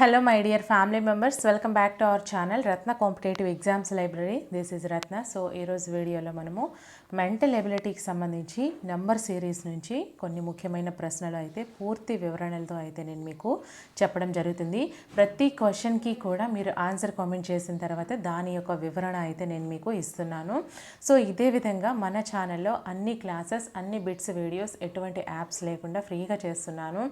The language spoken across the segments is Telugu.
Hello my dear family members welcome back to our channel Ratna competitive exams library this is Ratna so ఈరోజు వీడియోలో మనము మెంటల్ ఎబిలిటీకి సంబంధించి నెంబర్ సిరీస్ నుంచి కొన్ని ముఖ్యమైన ప్రశ్నలు అయితే పూర్తి వివరణలతో అయితే నేను మీకు చెప్పడం జరుగుతుంది. ప్రతి క్వశ్చన్కి కూడా మీరు ఆన్సర్ కామెంట్ చేసిన తర్వాత దాని యొక్క వివరణ అయితే నేను మీకు ఇస్తున్నాను. సో ఇదే విధంగా మన ఛానల్లో అన్ని క్లాసెస్ అన్ని బిట్స్ వీడియోస్ ఎటువంటి యాప్స్ లేకుండా ఫ్రీగా చేస్తున్నాను.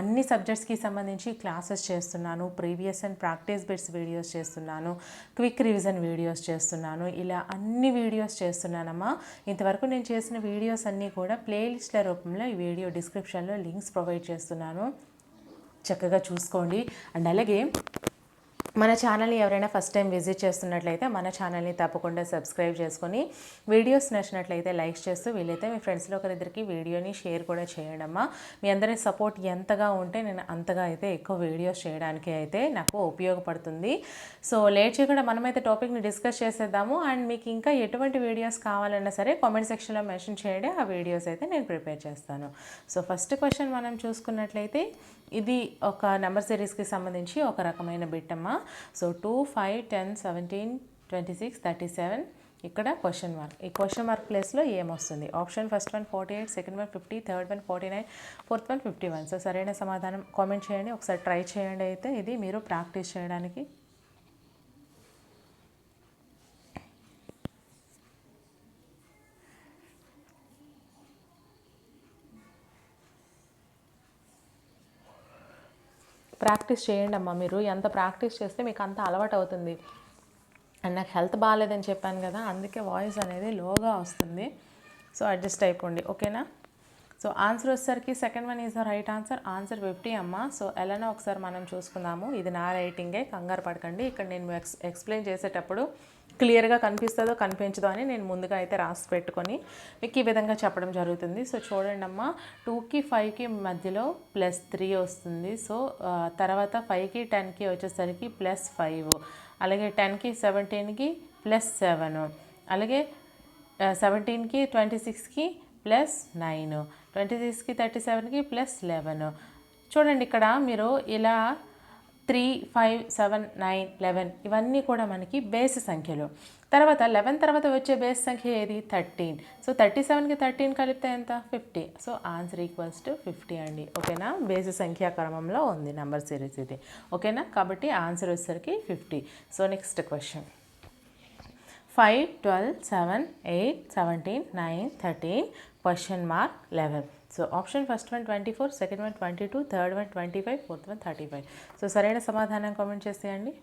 అన్ని సబ్జెక్ట్స్కి సంబంధించి క్లాసెస్ చేస్తున్నాను. Previous and practice bits videos చేస్తున్నాను. క్విక్ రివిజన్ వీడియోస్ చేస్తున్నాను. ఇలా అన్ని వీడియోస్ చేస్తున్నానమ్మా. ఇంతవరకు నేను చేసిన వీడియోస్ అన్నీ కూడా ప్లేలిస్ట్ల రూపంలో ఈ వీడియో డిస్క్రిప్షన్లో లింక్స్ ప్రొవైడ్ చేస్తున్నాను. చక్కగా చూసుకోండి. అండ్ అలాగే మన ఛానల్ని ఎవరైనా ఫస్ట్ టైం విజిట్ చేస్తున్నట్లయితే మన ఛానల్ని తప్పకుండా సబ్స్క్రైబ్ చేసుకొని వీడియోస్ నచ్చినట్లయితే లైక్ చేస్తూ వీలైతే మీ ఫ్రెండ్స్లో ఒకరిద్దరికి వీడియోని షేర్ కూడా చేయడమ్మా. మీ అందరి సపోర్ట్ ఎంతగా ఉంటే నేను అంతగా అయితే ఎక్కువ వీడియోస్ చేయడానికి అయితే నాకు ఉపయోగపడుతుంది. సో లేట్ చేయకుండా మనమైతే టాపిక్ని డిస్కస్ చేసేద్దాము. అండ్ మీకు ఇంకా ఎటువంటి వీడియోస్ కావాలన్నా సరే కామెంట్ సెక్షన్లో మెన్షన్ చేయండి. ఆ వీడియోస్ అయితే నేను ప్రిపేర్ చేస్తాను. సో ఫస్ట్ క్వశ్చన్ మనం చూసుకున్నట్లయితే ఇది ఒక నెంబర్ సిరీస్కి సంబంధించి ఒక రకమైన బిట్ అమ్మ. So two five ten seventeen twenty six thirty seven ఇక్కడ క్వశ్చన్ మార్క్. ఈ క్వశ్చన్ మార్క్ ప్లేస్లో ఏమొస్తుంది? Option first one forty eight second one fifty third one forty nine fourth one fifty one. So సరైన సమాధానం కామెంట్ చేయండి. ఒకసారి ట్రై చేయండి అయితే ఇది మీరు ప్రాక్టీస్ చేయడానికి. ప్రాక్టీస్ చేయండి అమ్మా మీరు. ఎంత ప్రాక్టీస్ చేస్తే మీకు అంత అలవాటు అవుతుంది. అండ్ నాకు హెల్త్ బాగాలేదని చెప్పాను కదా అందుకే వాయిస్ అనేది లోగా వస్తుంది. సో అడ్జస్ట్ అయిపోండి. ఓకేనా? సో ఆన్సర్ వచ్చేసరికి second one is the right answer. Answer fifty అమ్మ. సో ఎలానో ఒకసారి మనం చూసుకుందాము. ఇది నా రైటింగే. కంగారు పడకండి. ఇక్కడ నేను ఎక్స్ ఎక్స్ప్లెయిన్ చేసేటప్పుడు క్లియర్గా కనిపిస్తుందో కనిపించదో అని నేను ముందుగా అయితే రాసి పెట్టుకొని మీకు ఈ విధంగా చెప్పడం జరుగుతుంది. సో చూడండి అమ్మ టూకి ఫైవ్కి మధ్యలో ప్లస్ త్రీ వస్తుంది. సో తర్వాత ఫైవ్కి టెన్కి వచ్చేసరికి ప్లస్ ఫైవ్. అలాగే టెన్కి సెవెంటీన్కి ప్లస్ సెవెన్. అలాగే సెవెంటీన్కి ట్వంటీ సిక్స్కి ప్లస్ నైన్. ట్వంటీ సిక్స్కి థర్టీ సెవెన్కి ప్లస్ లెవెన్. చూడండి ఇక్కడ మీరు ఇలా three five seven nine eleven ఇవన్నీ కూడా మనకి బేస్ సంఖ్యలు. తర్వాత లెవెన్ తర్వాత వచ్చే బేస్ సంఖ్య ఏది? థర్టీన్. సో థర్టీ సెవెన్కి థర్టీన్ కలిపితే ఎంత? Fifty. So answer equals to fifty అండి. ఓకేనా? బేస్ సంఖ్యా క్రమంలో ఉంది నెంబర్ సిరీస్ ఇది. ఓకేనా? కాబట్టి ఆన్సర్ వచ్చేసరికి fifty. So next question. Five twelve seven eight seventeen nine thirteen question mark eleven. So option first one twenty four second one twenty two third one twenty five fourth one thirty five so సరైన సమాధానం కామెంట్ చేసేయండి.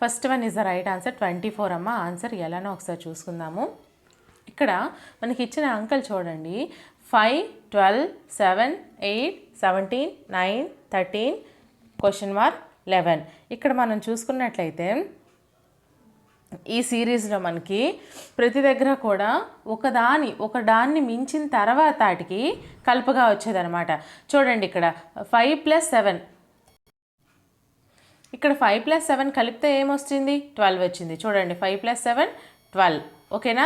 First one is the right answer twenty four అమ్మ. ఆన్సర్ ఎలానో ఒకసారి చూసుకుందాము. ఇక్కడ మనకి ఇచ్చిన అంకల్ చూడండి. Five twelve seven eight seventeen nine thirteen question mark eleven. ఇక్కడ మనం చూసుకున్నట్లయితే ఈ సిరీస్లో మనకి ప్రతి దగ్గర కూడా ఒకదాని ఒక దాన్ని మించిన తర్వాత వాటికి కలుపుగా వచ్చేదనమాట చూడండి ఇక్కడ ఫైవ్ ప్లస్ సెవెన్ ఇక్కడ ఫైవ్ ప్లస్ సెవెన్ కలిపితే ఏమొస్తుంది? ట్వెల్వ్ వచ్చింది. చూడండి ఫైవ్ ప్లస్ సెవెన్ ట్వెల్వ్ ఓకేనా?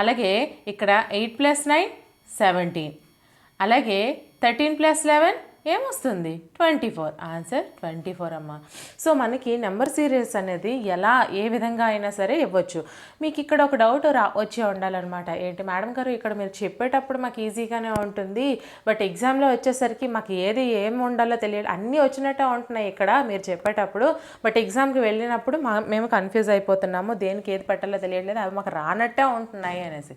అలాగే ఇక్కడ ఎయిట్ ప్లస్ నైన్ సెవెంటీన్ అలాగే థర్టీన్ ప్లస్ లెవెన్ ఏమొస్తుంది? Twenty four. Answer twenty four అమ్మ. సో మనకి నెంబర్ సిరీస్ అనేది ఎలా ఏ విధంగా అయినా సరే ఇవ్వచ్చు. మీకు ఇక్కడ ఒక డౌట్ రా వచ్చి ఉండాలన్నమాట. ఏంటి మేడం గారు ఇక్కడ మీరు చెప్పేటప్పుడు మాకు ఈజీగానే ఉంటుంది బట్ ఎగ్జామ్లో వచ్చేసరికి మాకు ఏది ఏం ఉండాలో తెలియదు. అన్నీ వచ్చినట్టే ఉంటున్నాయి ఇక్కడ మీరు చెప్పేటప్పుడు బట్ ఎగ్జామ్కి వెళ్ళినప్పుడు మా మేము కన్ఫ్యూజ్ అయిపోతున్నాము దేనికి ఏది పెట్టాలో తెలియట్లేదు అవి మాకు రానట్టే ఉంటున్నాయి అనేసి.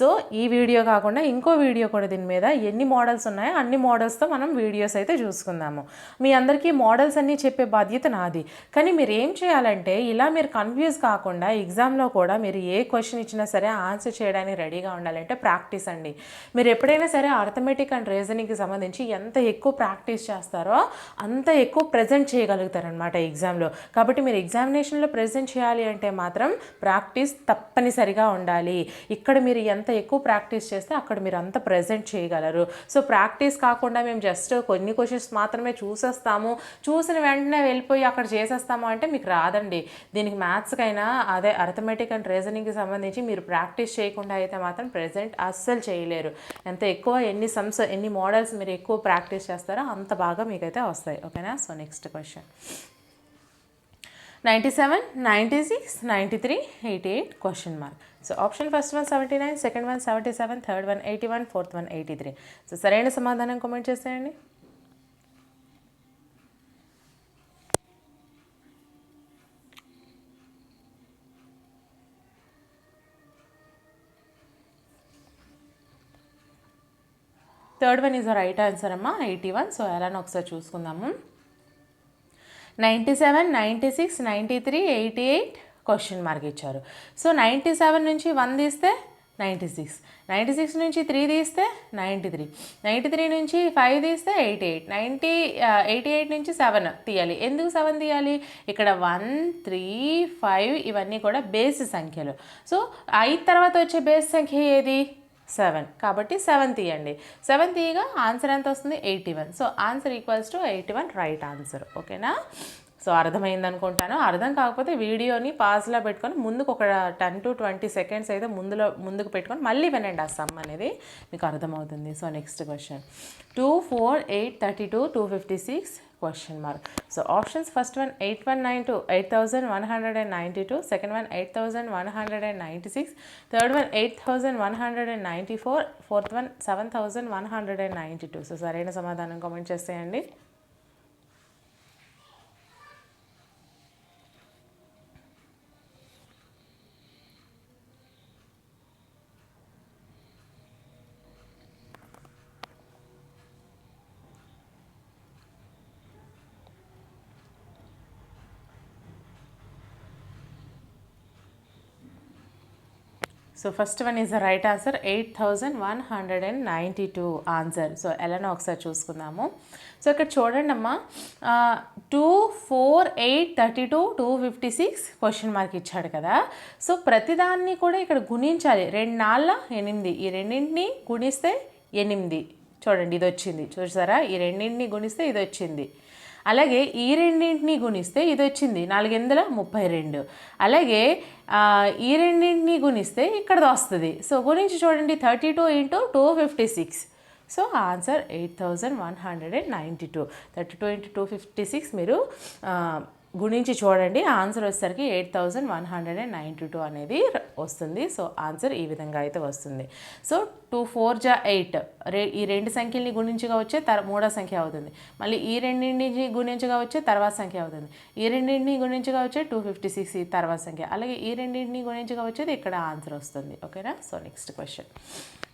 సో ఈ వీడియో కాకుండా ఇంకో వీడియో కూడా దీని మీద ఎన్ని మోడల్స్ ఉన్నాయో అన్ని మోడల్స్తో మనం వీడియోస్ అయితే చూసుకుందాము. మీ అందరికీ మోడల్స్ అన్నీ చెప్పే బాధ్యత నాది. కానీ మీరు ఏం చేయాలంటే ఇలా మీరు కన్ఫ్యూజ్ కాకుండా ఎగ్జామ్లో కూడా మీరు ఏ క్వశ్చన్ ఇచ్చినా సరే ఆన్సర్ చేయడానికి రెడీగా ఉండాలంటే ప్రాక్టీస్ అండి. మీరు ఎప్పుడైనా సరే అర్థమెటిక్ అండ్ రీజనింగ్కి సంబంధించి ఎంత ఎక్కువ ప్రాక్టీస్ చేస్తారో అంత ఎక్కువ ప్రజెంట్ చేయగలుగుతారనమాట ఎగ్జామ్లో. కాబట్టి మీరు ఎగ్జామినేషన్లో ప్రజెంట్ చేయాలి అంటే మాత్రం ప్రాక్టీస్ తప్పనిసరిగా ఉండాలి. ఇక్కడ మీరు ఎంత ఎక్కువ ప్రాక్టీస్ చేస్తే అక్కడ మీరు అంత ప్రజెంట్ చేయగలరు. సో ప్రాక్టీస్ కాకుండా మేము జస్ట్ కొన్ని క్వశ్చన్స్ మాత్రమే చూసేస్తాము. చూసిన వెంటనే వెళ్ళిపోయి అక్కడ చేసేస్తాము అంటే మీకు రాదండి. దీనికి మ్యాథ్స్కైనా అదే అర్థమెటిక్ అండ్ రీజనింగ్కి సంబంధించి మీరు ప్రాక్టీస్ చేయకుండా అయితే మాత్రం ప్రెజెంట్ అస్సలు చేయలేరు. ఎంత ఎక్కువ ఎన్ని సమ్స్ ఎన్ని మోడల్స్ మీరు ఎక్కువ ప్రాక్టీస్ చేస్తారో అంత బాగా మీకైతే వస్తాయి. ఓకేనా so next question ninety seven ninety six ninety three eighty eight question mark so option first one seventy nine second one seventy seven third one eighty one fourth one eighty three so సరైన సమాధానం కామెంట్ చేసేయండి. Third one is right answer అమ్మా. ఎయిటీ వన్ సో ఎలానో ఒకసారి చూసుకుందాము. Ninety seven ninety six ninety three eighty eight question mark ఇచ్చారు. సో నైంటీ సెవెన్ నుంచి వన్ తీస్తే నైంటీ సిక్స్ నైంటీ సిక్స్ నుంచి త్రీ తీస్తే నైంటీ త్రీ నైంటీ త్రీ నుంచి ఫైవ్ తీస్తే eighty eight ninety eighty eight నుంచి సెవెన్ తీయాలి. ఎందుకు సెవెన్ తీయాలి? ఇక్కడ వన్ త్రీ ఫైవ్ ఇవన్నీ కూడా బేస్ సంఖ్యలు. సో ఐదు తర్వాత వచ్చే బేస్ సంఖ్య ఏది? సెవెన్. కాబట్టి సెవెన్ తీయండి. సెవెన్ తీయగా ఆన్సర్ ఎంత వస్తుంది? Eighty one. So answer equals to eighty one right answer. ఓకేనా? సో అర్థమైంది అనుకుంటాను. అర్థం కాకపోతే వీడియోని పాజ్లో పెట్టుకొని ముందుకు ఒక టెన్ టు ట్వంటీ సెకండ్స్ అయితే ముందులో ముందుకు పెట్టుకొని మళ్ళీ వినండి ఆ సమ్ అనేది. మీకు అర్థమవుతుంది. So next question. Two four eight thirty two two fifty six question mark so options first one eight one nine two eight thousand one hundred and ninety two second one eight thousand one hundred and ninety six third one eight thousand one hundred and ninety four fourth one seven thousand one hundred and ninety two so సరైన సమాధానం కామెంట్ చేసేయండి. So first one is the right answer eight thousand one hundred and ninety two answer so ఎలానో ఒకసారి చూసుకుందాము. సో ఇక్కడ చూడండి అమ్మా two four eight thirty two two fifty six question mark ఇచ్చాడు కదా. సో ప్రతిదాన్ని కూడా ఇక్కడ గుణించాలి. రెండు నాళ్ళ ఎనిమిది. ఈ రెండింటిని గుణిస్తే ఎనిమిది. చూడండి ఇది వచ్చింది. చూసారా? ఈ రెండింటిని గుణిస్తే ఇది వచ్చింది. అలాగే ఈ రెండింటిని గుణిస్తే ఇది వచ్చింది నాలుగెందుల ముప్పై రెండు. అలాగే ఈ రెండింటిని గుణిస్తే ఇక్కడ వస్తుంది. సో గుణించి చూడండి thirty two into two fifty six. So answer eight thousand one hundred and ninety two. Thirty two into two fifty six మీరు గుణించి చూడండి ఆన్సర్ వచ్చేసరికి eight thousand one hundred and ninety two అనేది వస్తుంది. సో ఆన్సర్ ఈ విధంగా అయితే వస్తుంది. సో టూ ఫోర్ జా ఎయిట్. రే ఈ రెండు సంఖ్యల్ని గుణించగా వచ్చే తర్ మూడో సంఖ్య అవుతుంది. మళ్ళీ ఈ రెండింటిని గుణించగా వచ్చే తర్వాత సంఖ్య అవుతుంది. ఈ రెండింటిని గుణించగా వచ్చే టూ ఫిఫ్టీ సిక్స్ ఈ తర్వాత సంఖ్య. అలాగే ఈ రెండింటిని గుణించగా వచ్చేది ఇక్కడ ఆన్సర్ వస్తుంది. ఓకేనా? So next question.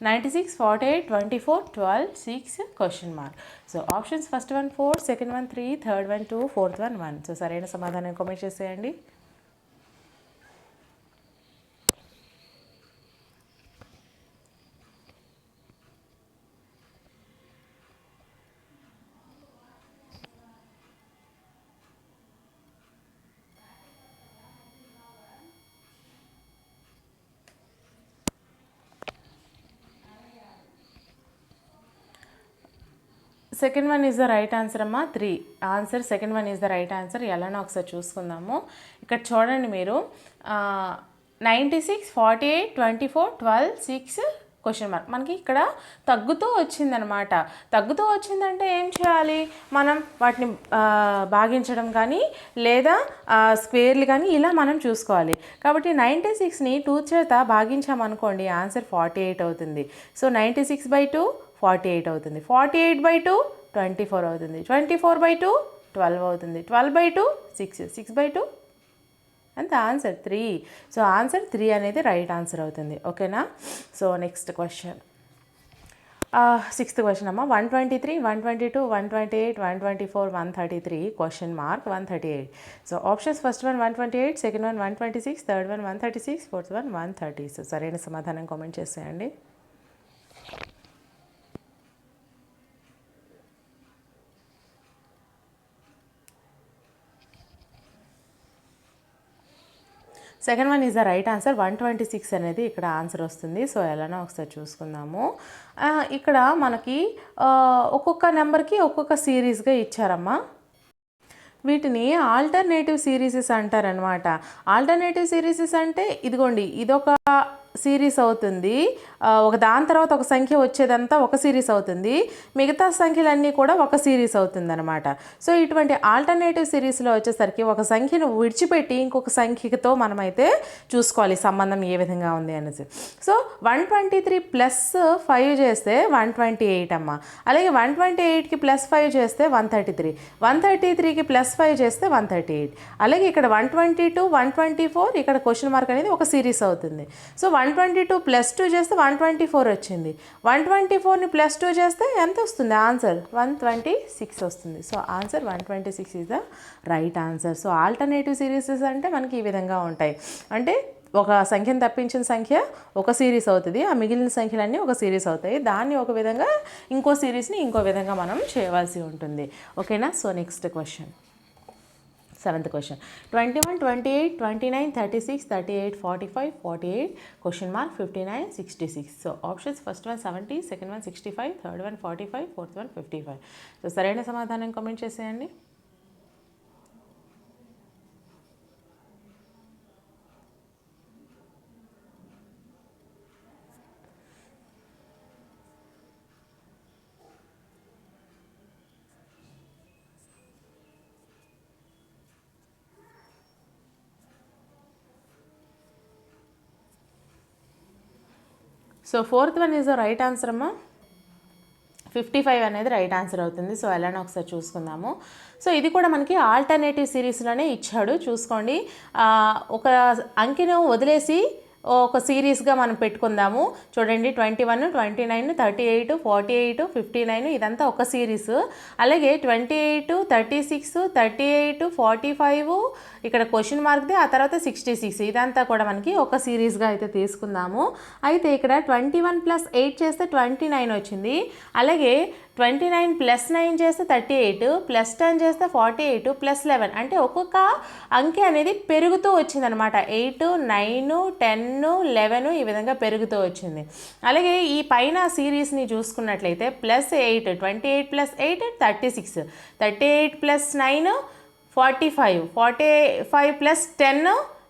Ninety six forty eight twenty four twelve six question mark. So options first one four second one three third one two fourth one one. One సరైన సమాధానం కామెంట్ చేసేయండి. Second one is the right answer అమ్మా three answer. Second one is the right answer. ఎలానో ఒకసారి చూసుకుందాము. ఇక్కడ చూడండి మీరు. Ninety six forty eight twenty four twelve six question mark మనకి ఇక్కడ తగ్గుతూ వచ్చిందనమాట. తగ్గుతూ వచ్చిందంటే ఏం చేయాలి? మనం వాటిని భాగించడం కానీ లేదా స్క్వేర్లు కానీ ఇలా మనం చూసుకోవాలి. కాబట్టి నైంటీ సిక్స్ని టూ చేత భాగించామనుకోండి ఆన్సర్ ఫార్టీ ఎయిట్ అవుతుంది. So ninety six by two forty eight అవుతుంది. Forty eight by two twenty four అవుతుంది. Twenty four by two twelve అవుతుంది twelve by two six six by two అంత answer three so answer three అనేది రైట్ ఆన్సర్ అవుతుంది. ఓకేనా? So next question sixth question అమ్మ. One twenty three one twenty two one twenty eight one twenty four one thirty three question mark one thirty eight so options first one one twenty eight second one one twenty six third one one thirty six fourth one one thirty so సరైన సమాధానం కామెంట్ చేసేయండి. Second one is the right answer. One twenty six అనేది ఇక్కడ ఆన్సర్ వస్తుంది. సో ఎలానో ఒకసారి చూసుకుందాము. ఇక్కడ మనకి ఒక్కొక్క నెంబర్కి ఒక్కొక్క సిరీస్గా ఇచ్చారమ్మా. వీటిని ఆల్టర్నేటివ్ సిరీసెస్ అంటారనమాట ఆల్టర్నేటివ్ సిరీసెస్ అంటే ఇదిగోండి ఇదొక సిరీస్ అవుతుంది. ఒక దాని తర్వాత ఒక సంఖ్య వచ్చేదంతా ఒక సిరీస్ అవుతుంది. మిగతా సంఖ్యలన్నీ కూడా ఒక సిరీస్ అవుతుంది అనమాట సో ఇటువంటి ఆల్టర్నేటివ్ సిరీస్లో వచ్చేసరికి ఒక సంఖ్యను విడిచిపెట్టి ఇంకొక సంఖ్యతో మనమైతే చూసుకోవాలి సంబంధం ఏ విధంగా ఉంది అనేసి. So one twenty three plus five చేస్తే వన్ ట్వంటీ ఎయిట్ అమ్మ. అలాగే వన్ ట్వంటీ ఎయిట్కి ప్లస్ ఫైవ్ చేస్తే one thirty three. One thirty త్రీకి ప్లస్ ఫైవ్ చేస్తే వన్ థర్టీ ఎయిట్. అలాగే ఇక్కడ one twenty two one twenty four ఇక్కడ క్వశ్చన్ మార్క్ అనేది ఒక సిరీస్ అవుతుంది. So one one twenty two plus two చేస్తే వన్ ట్వంటీ ఫోర్ వచ్చింది. వన్ ట్వంటీ ఫోర్ని ప్లస్ టూ చేస్తే ఎంత వస్తుంది? ఆన్సర్ వన్ ట్వంటీ సిక్స్ వస్తుంది. So answer one twenty six is the right answer so alternative series అంటే మనకి ఈ విధంగా ఉంటాయి. అంటే ఒక సంఖ్యను తప్పించిన సంఖ్య ఒక సిరీస్ అవుతుంది. ఆ మిగిలిన సంఖ్యలన్నీ ఒక సిరీస్ అవుతాయి. దాన్ని ఒక విధంగా ఇంకో సిరీస్ని ఇంకో విధంగా మనం చేయవలసి ఉంటుంది. ఓకేనా? So next question. Seventh question. Twenty one twenty eight twenty nine thirty six thirty eight forty five forty eight question mark fifty nine sixty six. So options first one seventy second one sixty five third one forty five fourth one fifty five. So సరైన సమాధానం కామెంట్ చేసేయండి. So fourth one is right answer అమ్మా ఫిఫ్టీ ఫైవ్ అనేది రైట్ ఆన్సర్ అవుతుంది. సో ఎలానో ఒకసారి చూసుకుందాము. సో ఇది కూడా మనకి ఆల్టర్నేటివ్ సిరీస్లోనే ఇచ్చాడు. చూసుకోండి. ఒక అంకెను వదిలేసి ఒక సిరీస్గా మనం పెట్టుకుందాము. చూడండి twenty one twenty nine thirty eight forty eight fifty nine ఇదంతా ఒక సిరీస్. అలాగే twenty eight thirty six thirty eight forty five ఇక్కడ క్వశ్చన్ మార్క్ది ఆ తర్వాత సిక్స్టీ సిక్స్ ఇదంతా కూడా మనకి ఒక సిరీస్గా అయితే తీసుకుందాము. అయితే ఇక్కడ ట్వంటీ వన్ ప్లస్ ఎయిట్ చేస్తే ట్వంటీ నైన్ వచ్చింది. అలాగే ట్వంటీ నైన్ ప్లస్ నైన్ చేస్తే థర్టీ ఎయిట్ ప్లస్ టెన్ చేస్తే ఫార్టీ ఎయిట్ ప్లస్ లెవెన్. అంటే ఒక్కొక్క అంకె అనేది పెరుగుతూ వచ్చిందనమాట. ఎయిట్ నైన్ టెన్ లెవెన్ ఈ విధంగా పెరుగుతూ వచ్చింది. అలాగే ఈ పైన సిరీస్ని చూసుకున్నట్లయితే plus eight twenty eight plus eight thirty six. Thirty eight plus nine forty five. Forty five plus ten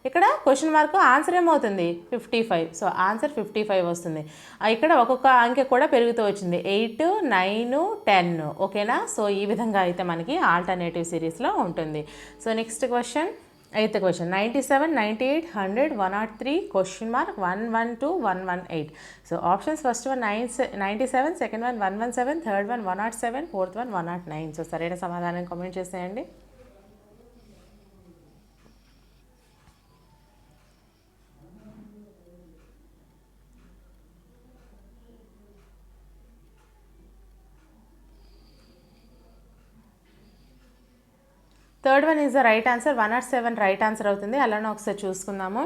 ఇక్కడ క్వశ్చన్ మార్క్ ఆన్సర్ ఏమవుతుంది? Fifty five. So answer fifty five వస్తుంది. ఇక్కడ ఒక్కొక్క అంకె కూడా పెరుగుతూ వచ్చింది. Eight nine ten. ఓకేనా? సో ఈ విధంగా అయితే మనకి ఆల్టర్నేటివ్ సిరీస్లో ఉంటుంది. So next question. Eighth question ninety seven ninety eight hundred one not three question mark one one two one one eight so options first one nine ninety seven second one one one seven third one one nought seven fourth one one nought nine so సరైన సమాధానం కామెంట్ చేసేయండి. Third one is the right answer. One or seven right answer అవుతుంది. అలానే ఒకసారి చూసుకుందాము.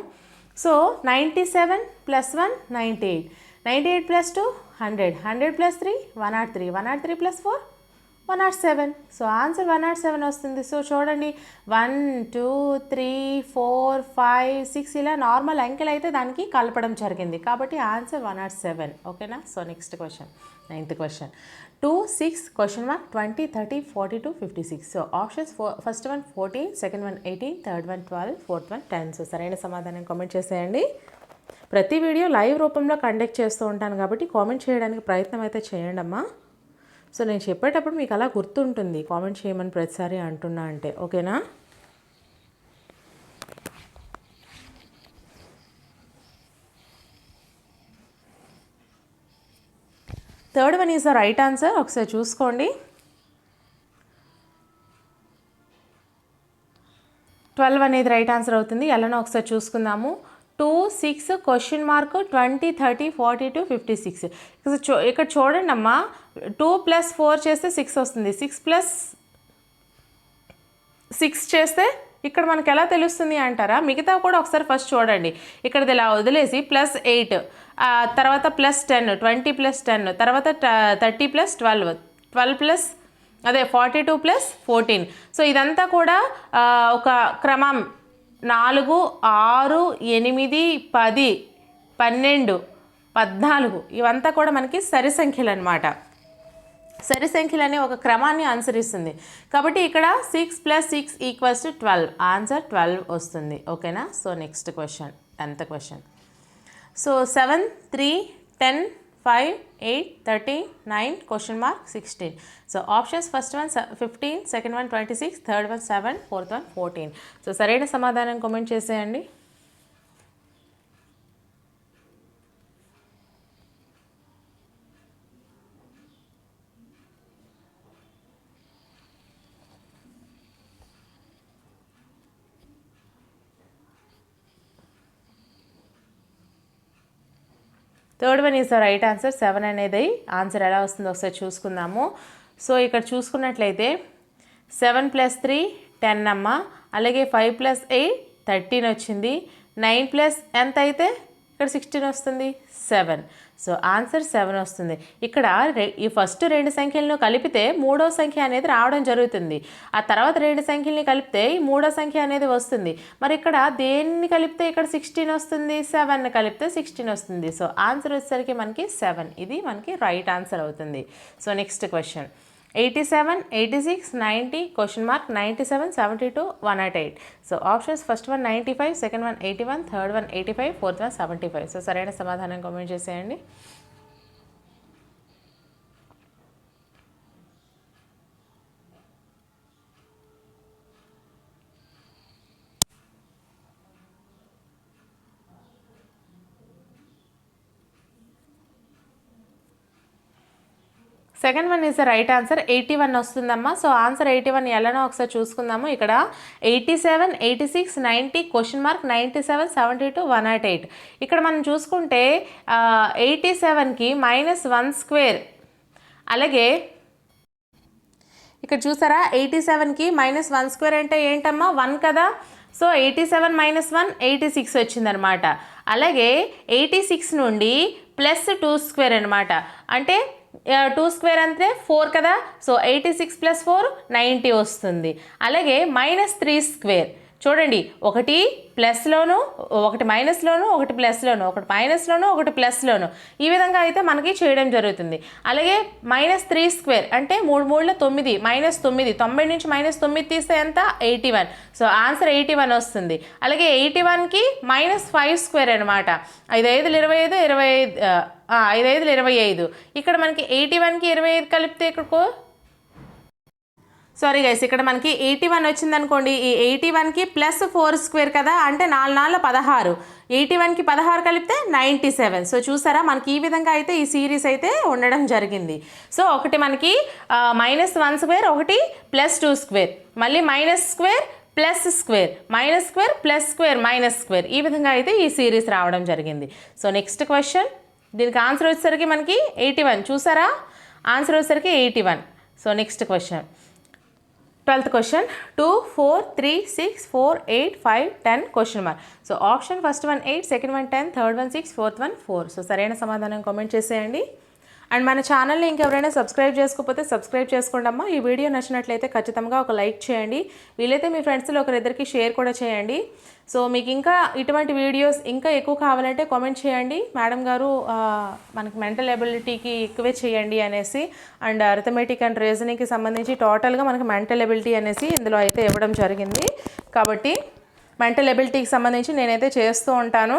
So ninety seven plus one ninety eight. Ninety eight plus two hundred. Hundred plus three one nought three. One nought three plus four one nought seven. So answer one nought seven వస్తుంది. సో చూడండి one two three four five six ఇలా నార్మల్ అంకెలు అయితే దానికి కలపడం జరిగింది. కాబట్టి ఆన్సర్ వన్ నాట్ సెవెన్. ఓకేనా? So next question ninth question. Two six question mark twenty thirty forty two fifty six. So options four first one fourteen second one eighteen third one twelve fourth one ten. So సరైన సమాధానం కామెంట్ చేసేయండి. ప్రతి వీడియో లైవ్ రూపంలో కండక్ట్ చేస్తూ ఉంటాను కాబట్టి కామెంట్ చేయడానికి ప్రయత్నం అయితే చేయండి అమ్మా సో నేను చెప్పేటప్పుడు మీకు అలా గుర్తుంటుంది. కామెంట్ చేయమని ప్రతిసారి అంటున్నా అంటే. ఓకేనా? Third one is the right answer. ఒకసారి చూసుకోండి. ట్వెల్వ్ అనేది రైట్ ఆన్సర్ అవుతుంది. ఎలానో ఒకసారి చూసుకుందాము. Two six question mark twenty thirty forty two fifty six. ఇక్కడ చూడండి అమ్మా టూ ప్లస్ ఫోర్ చేస్తే సిక్స్ వస్తుంది. సిక్స్ ప్లస్ సిక్స్ చేస్తే ఇక్కడ మనకి ఎలా తెలుస్తుంది అంటారా? మిగతా కూడా ఒకసారి ఫస్ట్ చూడండి. ఇక్కడది ఇలా వదిలేసి ప్లస్ ఎయిట్ తర్వాత plus ten twenty plus ten తర్వాత thirty plus twelve twelve plus అదే forty two plus fourteen. So ఇదంతా కూడా ఒక క్రమం. నాలుగు ఆరు ఎనిమిది పది పన్నెండు పద్నాలుగు. ఇవంతా కూడా మనకి సరి సంఖ్యలు అనమాట సరి సంఖ్యలు అనే ఒక క్రమాన్ని అనుసరిస్తుంది కాబట్టి ఇక్కడ six plus six equals to twelve answer twelve వస్తుంది. ఓకేనా so next question tenth question so seven three ten five eight thirty nine question mark sixteen so options first one fifteen second one twenty six third one seven fourth one fourteen so సరైన సమాధానం కామెంట్ చేసేయండి. Third one is the right answer seven అనేది ఆన్సర్ ఎలా వస్తుందో ఒకసారి చూసుకుందాము. సో ఇక్కడ చూసుకున్నట్లయితే సెవెన్ ప్లస్ త్రీ టెన్ అమ్మ. అలాగే ఫైవ్ ప్లస్ ఎయిట్ థర్టీన్ వచ్చింది. నైన్ ప్లస్ ఎంత అయితే ఇక్కడ సిక్స్టీన్ వస్తుంది? సెవెన్ సో ఆన్సర్ సెవెన్ వస్తుంది. ఇక్కడ ఈ ఫస్ట్ రెండు సంఖ్యలను కలిపితే మూడో సంఖ్య అనేది రావడం జరుగుతుంది. ఆ తర్వాత రెండు సంఖ్యల్ని కలిపితే ఈ మూడో సంఖ్య అనేది వస్తుంది. మరి ఇక్కడ దేన్ని కలిపితే ఇక్కడ సిక్స్టీన్ వస్తుంది? సెవెన్ కలిపితే సిక్స్టీన్ వస్తుంది. సో ఆన్సర్ వచ్చేసరికి మనకి సెవెన్ ఇది మనకి రైట్ ఆన్సర్ అవుతుంది. So next question eighty seven eighty six ninety question mark ninety seven seventy two one nought eight so options first one ninety five second one eighty one third one eighty five fourth one seventy five so సరైన సమాధానం కామెంట్ చేసేయండి. Second one is the right answer. Eighty one వస్తుందమ్మా. సో ఆన్సర్ ఎయిటీ వన్ ఎలానో ఒకసారి చూసుకుందాము. ఇక్కడ eighty seven eighty six ninety question mark ninety seven seventy two one nought eight. ఇక్కడ మనం చూసుకుంటే ఎయిటీ సెవెన్కి మైనస్ వన్ స్క్వేర్. అలాగే ఇక్కడ చూసారా ఎయిటీ సెవెన్కి మైనస్ వన్ స్క్వేర్ అంటే ఏంటమ్మా? వన్ కదా. So eighty seven minus one eighty six వచ్చిందనమాట. అలాగే ఎయిటీ సిక్స్ నుండి ప్లస్ టూ స్క్వేర్ అనమాట. అంటే టూ స్క్వేర్ అంటే ఫోర్ కదా? So eighty six plus four ninety వస్తుంది. అలాగే మైనస్ త్రీ స్క్వేర్. చూడండి ఒకటి ప్లస్లోను ఒకటి మైనస్లోను ఒకటి ప్లస్లోను ఒకటి మైనస్లోను ఒకటి ప్లస్లోను. ఈ విధంగా అయితే మనకి చేయడం జరుగుతుంది. అలాగే మైనస్ త్రీ స్క్వేర్ అంటే మూడు మూడులో తొమ్మిది మైనస్ తొమ్మిది తొంభై నుంచి మైనస్ తొమ్మిది తీస్తే ఎంత? Eighty one. So answer eighty one వస్తుంది. అలాగే ఎయిటీ వన్కి మైనస్ ఫైవ్ స్క్వేర్ అనమాట ఐదు ఐదులు ఇరవై ఐదు ఇరవై ఐదు ఐదు ఐదులు ఇరవై ఐదు. ఇక్కడ మనకి ఎయిటీ వన్కి ఇరవై ఐదు కలిపితే ఇక్కడికో సారీ గైస్ ఇక్కడ మనకి ఎయిటీ వన్ వచ్చిందనుకోండి ఈ ఎయిటీ వన్కి ప్లస్ ఫోర్ స్క్వేర్ కదా అంటే నాలుగు నాలుగు పదహారు. ఎయిటీ వన్కి పదహారు కలిపితే నైంటీ సెవెన్ సో చూసారా మనకి ఈ విధంగా అయితే ఈ సిరీస్ అయితే ఉండడం జరిగింది. సో ఒకటి మనకి మైనస్ వన్ స్క్వేర్ ఒకటి ప్లస్ టూ స్క్వేర్ మళ్ళీ minus square plus square minus square plus square minus square ఈ విధంగా అయితే ఈ సిరీస్ రావడం జరిగింది. సో నెక్స్ట్ క్వశ్చన్ దీనికి ఆన్సర్ వచ్చేసరికి మనకి ఎయిటీ వన్ చూసారా? ఆన్సర్ వచ్చేసరికి eighty one so next question twelfth question two four three six four eight five ten question mark so option first one eight second one ten third one six fourth one four so సరైన సమాధానం కామెంట్ చేసేయండి. అండ్ మన ఛానల్ని ఇంకెవరైనా సబ్స్క్రైబ్ చేసుకోకపోతే సబ్స్క్రైబ్ చేసుకోండి అమ్మా ఈ వీడియో నచ్చినట్లయితే ఖచ్చితంగా ఒక లైక్ చేయండి. వీలైతే మీ ఫ్రెండ్స్లో ఒకరిద్దరికి షేర్ కూడా చేయండి. సో మీకు ఇంకా ఇటువంటి వీడియోస్ ఇంకా ఎక్కువ కావాలంటే కామెంట్ చేయండి. మేడం గారు మనకి మెంటల్ ఎబిలిటీకి ఎక్కువే చేయండి అనేసి అండ్ అర్థమెటిక్ అండ్ రీజనింగ్కి సంబంధించి టోటల్గా మనకి మెంటల్ ఎబిలిటీ అనేసి ఇందులో అయితే ఇవ్వడం జరిగింది. కాబట్టి మెంటల్ ఎబిలిటీకి సంబంధించి నేనైతే చేస్తూ ఉంటాను.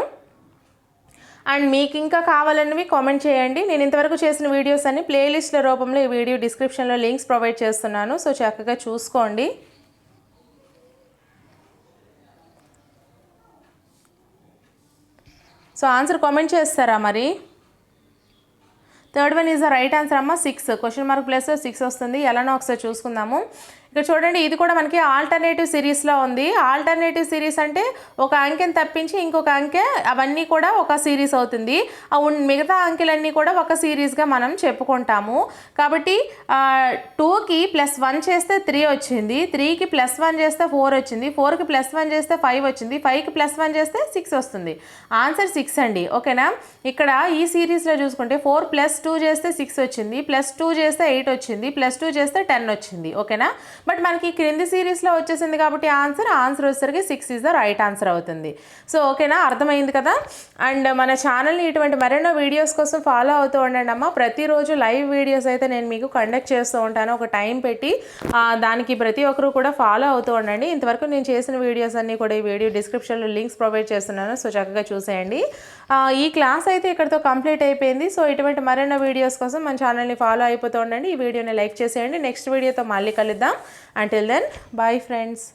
అండ్ మీకు ఇంకా కావాలన్నవి కామెంట్ చేయండి. నేను ఇంతవరకు చేసిన వీడియోస్ అన్ని ప్లేలిస్ట్ల రూపంలో ఈ వీడియో డిస్క్రిప్షన్లో లింక్స్ ప్రొవైడ్ చేస్తున్నాను. సో చక్కగా చూసుకోండి. సో ఆన్సర్ కామెంట్ చేస్తారా మరి? Third one is the right answer అమ్మ six. Question mark plus six వస్తుంది. ఎలానో ఒకసారి చూసుకుందాము. ఇక్కడ చూడండి ఇది కూడా మనకి ఆల్టర్నేటివ్ సిరీస్లో ఉంది. ఆల్టర్నేటివ్ సిరీస్ అంటే ఒక అంకెని తప్పించి ఇంకొక అంకె అవన్నీ కూడా ఒక సిరీస్ అవుతుంది. ఆ మిగతా అంకెలన్నీ కూడా ఒక సిరీస్గా మనం చెప్పుకుంటాము. కాబట్టి టూకి ప్లస్ వన్ చేస్తే త్రీ వచ్చింది. త్రీకి ప్లస్ వన్ చేస్తే ఫోర్ వచ్చింది. ఫోర్కి ప్లస్ వన్ చేస్తే ఫైవ్ వచ్చింది. ఫైవ్కి ప్లస్ వన్ చేస్తే సిక్స్ వస్తుంది. ఆన్సర్ సిక్స్ అండి. ఓకేనా? ఇక్కడ ఈ సిరీస్లో చూసుకుంటే ఫోర్ ప్లస్ టూ చేస్తే సిక్స్ వచ్చింది. ప్లస్ టూ చేస్తే ఎయిట్ వచ్చింది. ప్లస్ టూ చేస్తే టెన్ వచ్చింది. ఓకేనా? బట్ మనకి క్రింది సిరీస్లో వచ్చేసింది కాబట్టి ఆన్సర్ ఆన్సర్ వచ్చేసరికి six is the right answer అవుతుంది. సో ఓకేనా అర్థమైంది కదా? అండ్ మన ఛానల్ని ఇటువంటి మరెన్నో వీడియోస్ కోసం ఫాలో అవుతూ ఉండండి అమ్మ. ప్రతిరోజు లైవ్ వీడియోస్ అయితే నేను మీకు కండక్ట్ చేస్తూ ఉంటాను. ఒక టైం పెట్టి దానికి ప్రతి ఒక్కరు కూడా ఫాలో అవుతూ ఉండండి. ఇంతవరకు నేను చేసిన వీడియోస్ అన్నీ కూడా ఈ వీడియో డిస్క్రిప్షన్లో లింక్స్ ప్రొవైడ్ చేస్తున్నాను. సో చక్కగా చూసేయండి. ఈ క్లాస్ అయితే ఇక్కడితో కంప్లీట్ అయిపోయింది. సో ఇటువంటి మరెన్నో వీడియోస్ కోసం మన ఛానల్ని ఫాలో అయిపోతూ ఉండండి. ఈ వీడియోని లైక్ చేసేయండి. నెక్స్ట్ వీడియోతో మళ్ళీ కలుద్దాం. Until then bye friends